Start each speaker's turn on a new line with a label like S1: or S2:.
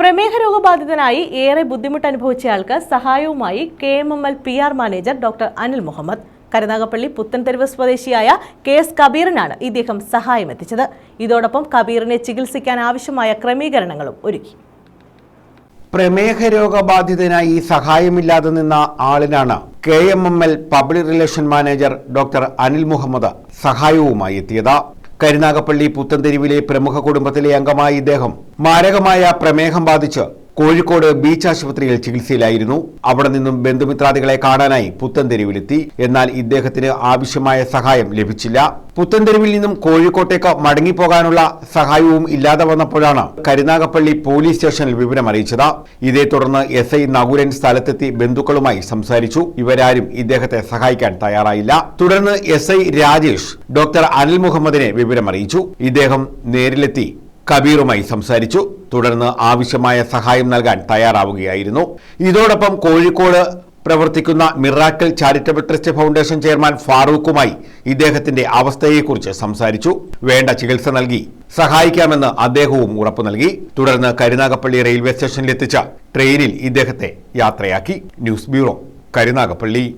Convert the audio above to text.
S1: പ്രമേഹ രോഗബാധിതനായി ഏറെ ബുദ്ധിമുട്ട് അനുഭവിച്ചയാൾക്ക് സഹായവുമായി K M M L P R manager doctor Anil Muhammad. Karunagappally Puthentheruvu സ്വദേശിയായ കെ എസ് കബീറിനാണ് ഇദ്ദേഹം സഹായം എത്തിച്ചത് ഇതോടൊപ്പം കബീറിനെ ചികിത്സിക്കാൻ ആവശ്യമായ ക്രമീകരണങ്ങളും ഒരുക്കി.
S2: പ്രമേഹ രോഗബാധിതനായി സഹായമില്ലാതെ നിന്ന ആളിനാണ് K M M L public relation manager doctor Anil Muhammad സഹായവുമായി എത്തിയത്. കരുനാഗപ്പള്ളി പുത്തൻതെരുവിലെ പ്രമുഖ കുടുംബത്തിലെ അംഗമായ ഇദ്ദേഹം മാരകമായ പ്രമേഹം ബാധിച്ച് കോഴിക്കോട് ബീച്ച് ആശുപത്രിയിൽ ചികിത്സയിലായിരുന്നു. അവിടെ നിന്നും ബന്ധുമിത്രാദികളെ കാണാനായി പുത്തൻതെരുവിലെത്തി. എന്നാൽ ഇദ്ദേഹത്തിന് ആവശ്യമായ സഹായം ലഭിച്ചില്ല. പുത്തൻതെരുവിൽ നിന്നും കോഴിക്കോട്ടേക്ക് മടങ്ങിപ്പോകാനുള്ള സഹായവും ഇല്ലാതെ വന്നപ്പോഴാണ് കരുനാഗപ്പള്ളി പോലീസ് സ്റ്റേഷനിൽ വിവരം അറിയിച്ചത്. ഇതേ തുടർന്ന് എസ് ഐ നകുരൻ സ്ഥലത്തെത്തി ബന്ധുക്കളുമായി സംസാരിച്ചു. ഇവരാരും ഇദ്ദേഹത്തെ സഹായിക്കാൻ തയ്യാറായില്ല. തുടർന്ന് S I Rajesh doctor Anil മുഹമ്മദിനെ വിവരം അറിയിച്ചു ഇദ്ദേഹം നേരിലെത്തി കബീറുമായി സംസാരിച്ചു. തുടർന്ന് ആവശ്യമായ സഹായം നൽകാൻ തയ്യാറാവുകയായിരുന്നു. ഇതോടൊപ്പം കോഴിക്കോട് പ്രവർത്തിക്കുന്ന miracle charitable trust foundation chairman ഫാറൂഖുമായി ഇദ്ദേഹത്തിന്റെ അവസ്ഥയെക്കുറിച്ച് സംസാരിച്ചു. വേണ്ട ചികിത്സ നൽകി. സഹായിക്കാമെന്ന് അദ്ദേഹവും ഉറപ്പു നൽകി. തുടർന്ന് കരുനാഗപ്പള്ളി റെയിൽവേ സ്റ്റേഷനിലെത്തിച്ച ട്രെയിനിൽ ഇദ്ദേഹത്തെ യാത്രയാക്കി. News bureau Karunagappally.